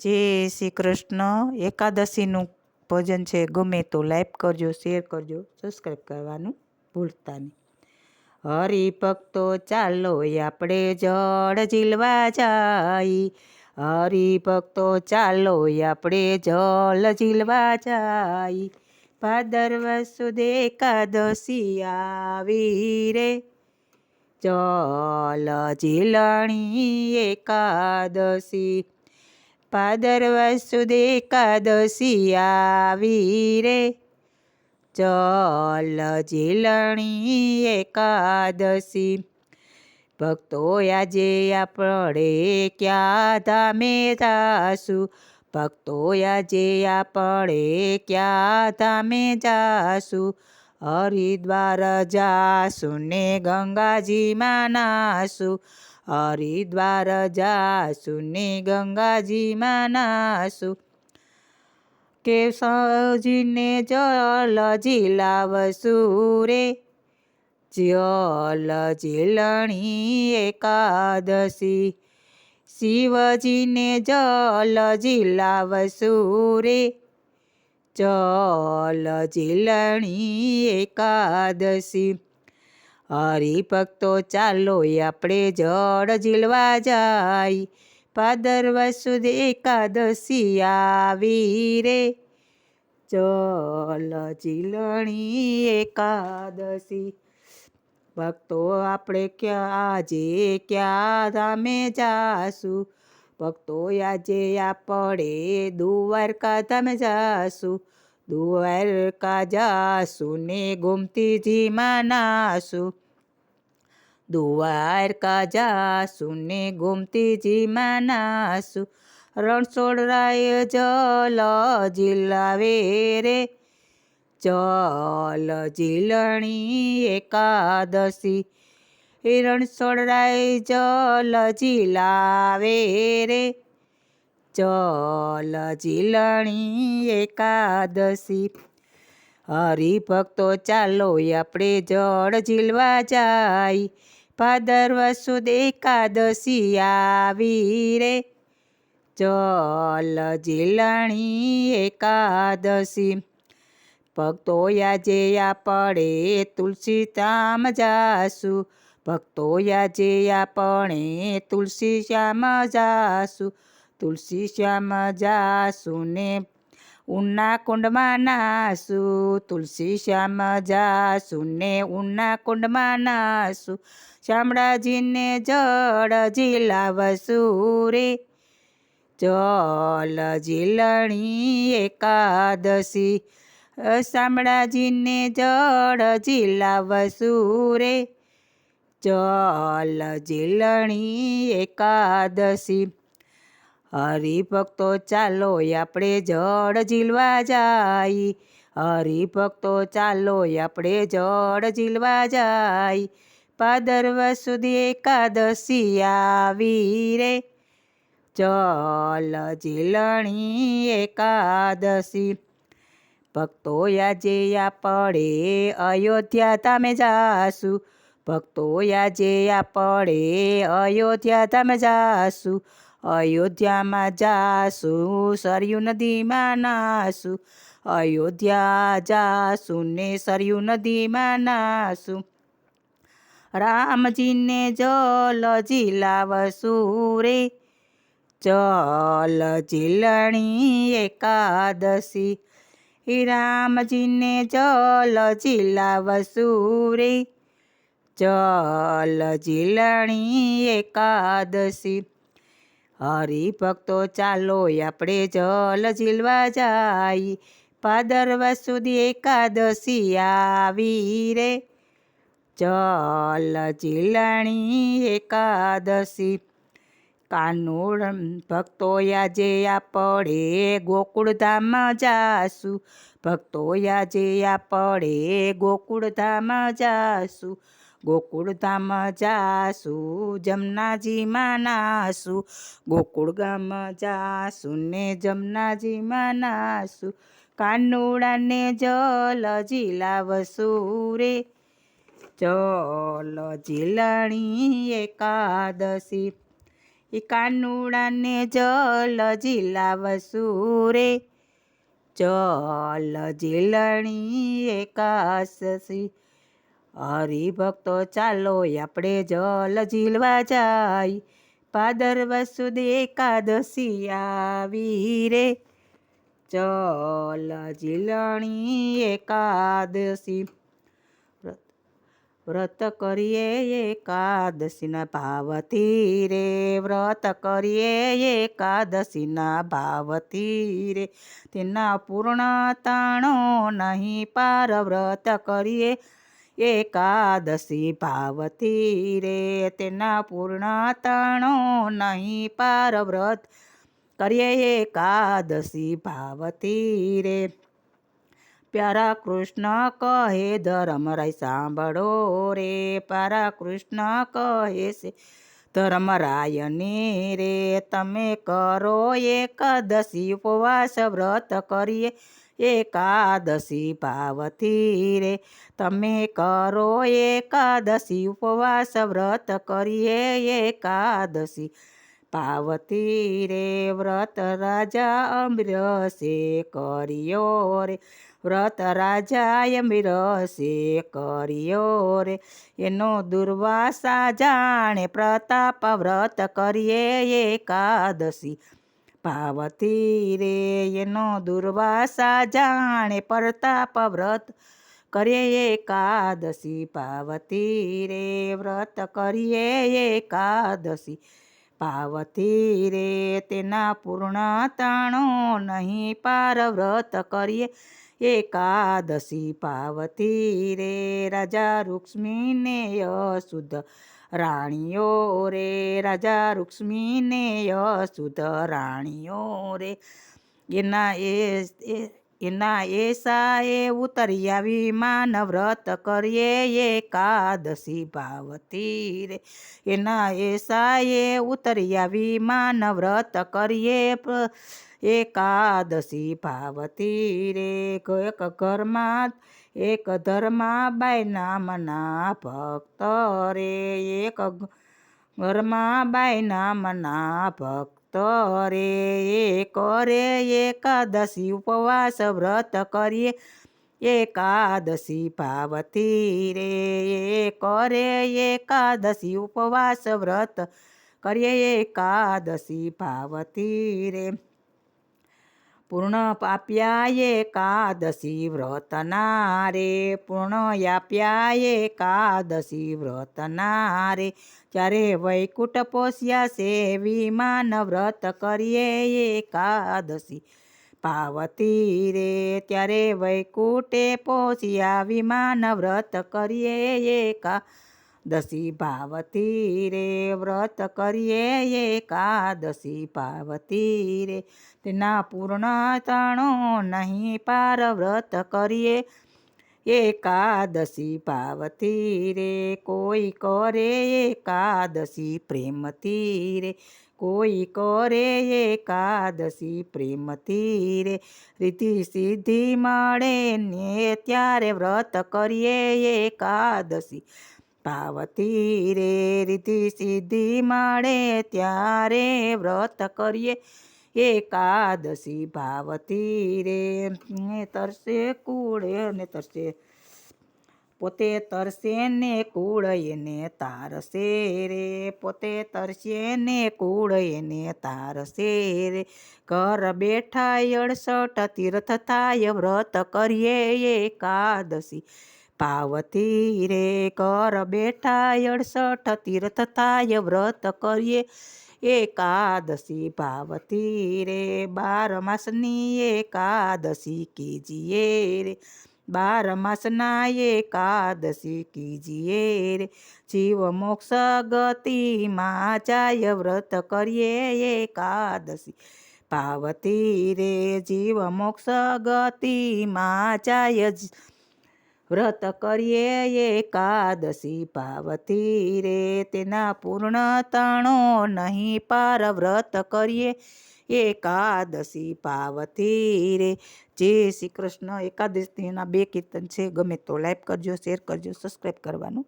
જય શ્રી કૃષ્ણ એકાદશીનું ભજન છે, ગમે તો લાઈક કરજો, શેર કરજો સબસ્ક્રાઈબ કરવાનું ભૂલતા નહીં. હરિભક્તો ચાલો આપણે જળ ઝીલવા જાય. હરિભક્તો ચાલો આપણે જળ ઝીલવા જાય. ભાદરવ સુદ એકાદશી આવી રે. જલ ઝીલણી એકાદશી ભાદરવ સુદ એકાદશી આવી રે ચલ જીલણી એકાદશી. ભક્તો આજે આપણે ક્યાં ધામે જાશું? ભક્તો આજે આપણે ક્યાં ધામે જાશું? હરિદ્વાર જાસુ ને ગંગાજીમાં નાસુ હરિદ્વાર જાસુ ને ગંગાજીમાં નાશું કે સજીને જલ ઝીલાવશું રે. જલ જીલણી એકાદશી. શિવજીને જલ ઝીલાવશું રે. જલ ચીલણી એકાદશી. હરિભક્તો, ચાલો આપણે જળ ઝીલવા જાય. ભાદરવ સુધી એકાદશી આવી રે. ચલ ચીલણી એકાદશી. ભક્તો, આપણે ક્યાં આજે ક્યાં ધામે જાશું? ભક્તો આજે આપણે દુવારકા ધામે જાશું દુવારકા જાશું ને ગોમતીજીમાં નાશું દુવારકા જાશું ને ગોમતીજીમાં નાશું રણછોડરાય જલ ઝીલાવે રે. જલ ઝીલણી એકાદશી રણછોડરાય જલ જીલાવે રે. જલ ઝીલણી એકાદશી. હરિભક્તો, ચાલો આપણે જળ ઝીલવા જાય. ભાદરવ સુદ એકાદશી આવી રે. જલ ઝીલણી એકાદશી. ભક્તો આજે પડે તુલસી તામ જાશું. ભક્તો યાજે આપણે તુલસી શ્યામ જાસુ, તુલસી શ્યામ જાસુ ને ઉના કુંડમાં નાસુ, તુલસી શ્યામ જાસુ ને ઉના કુંડમાં નાસુ, શામળાજીને જળ ઝીલાવશું રે. જલ જીલણી એકાદશી શામળાજીને જળ ઝીલાવશું રે. જલ ઝીલણી એકાદશી. હરિભક્તો ચાલો આપણે જળ ઝીલવા જાય. હરિભક્તો ચાલો આપણે જળ ઝીલવા જાય. પાદરવ સુધી એકાદશી આવી રે. ચલ ઝીલણી એકાદશી. ભક્તો આજે આપણે અયોધ્યા તમે જાશું. ભક્તો આજે આપણે અયોધ્યા ધામ જાશું અયોધ્યામાં જાશું સરયુ નદીમાં નાશું અયોધ્યા જાશું ને સરયુ નદીમાં નાશું રામજીને જલ ઝીલાવશું રે, જલ જીલણી એકાદશી. રામજીને જલ ઝીલાવશું રે જલ જીલણી એકાદશી. હરિભક્તો, ચાલો આપણે જલ ઝીલવા જાય. પાદરવા સુધી એકાદશી આવી રે. ચલ જીલણી એકાદશી. કાનુડ ભક્તો, આજે પડે ગોકુળધામ જાશું. ભક્તો, આજે પડે ગોકુળધામ જાશું. ગોકુળધામ જાશું જમનાજીમાં નાશું ગોકુળ ગામ જાશું ને જમનાજીમાં નાશું કાનુડાને જલ ઝીલાવશું રે. જલ જીલણી એકાદશી. એ કાનુડાને જલ ઝીલાવશું રે. જલ જીલણી એકાદશી. હરિભક્તો, ચાલો આપણે જલ ઝીલવા જાય. ભાદરવા સુધી એકાદશી આવી રે. ચલ ઝીલણી એકાદશી. વ્રત કરીએ એકાદશીના ભાવથી રે. વ્રત કરીએ એકાદશીના ભાવથી રે. તેના પૂર્ણ તાણો નહીં પાર વ્રત કરીએ. એકાદશી ભાવતી રે, તેના પૂર્ણ તાણો નહીં પાર વ્રત. કરીએ એકાદશી ભાવતી રે. પ્યારા કૃષ્ણ કહે ધર્મરાય સાંભળો રે. પ્યારા કૃષ્ણ કહે છે ધર્મરાયને રે, તમે કરો એકાદશી ઉપવાસ વ્રત કરીએ. એકાદશી ભાવથી રે. તમે કરો એકાદશી ઉપવાસ, વ્રત કરીએ એકાદશી પાવતી રે. વ્રત રાજા અમરસે કર્યો રે. વ્રત રાજાએ મિરસે કર્યો રે. એનો દુર્વાસા જાણે પ્રતાપ વ્રત કરીએ એકાદશી ભાવથી રે એનો દુર્વાસા જાણે પરતાપ વ્રત કરીએ એકાદશી. પાવતી રે વ્રત કરીએ એકાદશી. પાવતી રે તેના પૂર્ણ તાણો નહીં પાર વ્રત કરીએ એકાદશી. પાવતી રે રાજા રૂક્ષ્મીને યશુદ્ધ રાણીઓ રે રાજા રૂક્ષ્મીને યશુદ્ધ રાણીઓ રે. એના એ એના એસાએ ઉતરી આવી માન વ્રત કરીએ એકાદશી ભાવતી રે. એના એસાએ ઉતરી આવી માન વ્રત કરીએ એકાદશી ભાવતી રે. એક ઘરમાં એક ધર્માબાઈ નામના ભક્ત રે. એક ઘરમાં બાઈ નામના ભક્ત રે એ કરે, એકાદશી ઉપવાસ વ્રત કરીએ. એકાદશી ભાવતી રે એ કરે, એકાદશી ઉપવાસ વ્રત કરીએ. એકાદશી ભાવતી રે. પૂર્ણ પાપ્યા કાદશી વ્રતના રે પૂર્ણ આપ્યા કાદશી વ્રતના રે જ્યારે વૈકુંઠ પોષ્યા વિમાન વ્રત કરીએ એકાદશી. પાવતી રે, ત્યારે વૈકુંઠે પોષ્યા, વિમાન વ્રત કરીએ એકા દશી ભાવતી રે, વ્રત કરીએ એકાદશી ભાવતી રે. તેના પૂર્ણ તણો નહીં પાર વ્રત કરીએ એકાદશી પાવતી રે. કોઈ કરે એકાદશી પ્રેમથી રે, કોઈ કરે એકાદશી પ્રેમતી રે. રીતિ સિદ્ધિ મળે ને ત્યારે વ્રત કરીએ એકાદશી. પાવતી રે રીતિ સિદ્ધિ મળે ત્યારે વ્રત કરીએ. એકાદશી ભાવતી રે તરસે કુળે ને તરસે. પોતે તરસે ને કુળ એને તારસે રે. પોતે તરસે ને કુળ એને તારસે રે. ઘર બેઠા અડસઠ તીર્થ થાય વ્રત કરીએ એકાદશી. પાવતી રે કર બેઠા અડસઠ તીર્થ થાય વ્રત કરીએ. એકાદશી પાવતી રે બાર માસની એકાદશી કીજીએ રે. બાર માસના એકાદશી કીજીએ રે. જીવ મોક્ષ ગતિમાં જાય વ્રત કરીએ એકાદશી. પાવતી રે જીવ મોક્ષ ગતિમાં જાય વ્રત કરીએ એકાદશી પાવતી રે. તેના પૂર્ણ તાણો નહીં પાર વ્રત કરીએ એકાદશી પાવતી રે. જય શ્રી કૃષ્ણ એકાદશીના બે કીર્તન છે, ગમે તો લાઈક કરજો, શેર કરજો, સબસ્ક્રાઈબ કરવાનું